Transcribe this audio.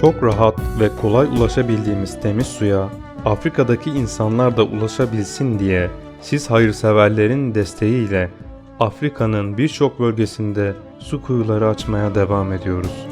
Çok rahat ve kolay ulaşabildiğimiz temiz suya Afrika'daki insanlar da ulaşabilsin diye siz hayırseverlerin desteğiyle Afrika'nın birçok bölgesinde su kuyuları açmaya devam ediyoruz.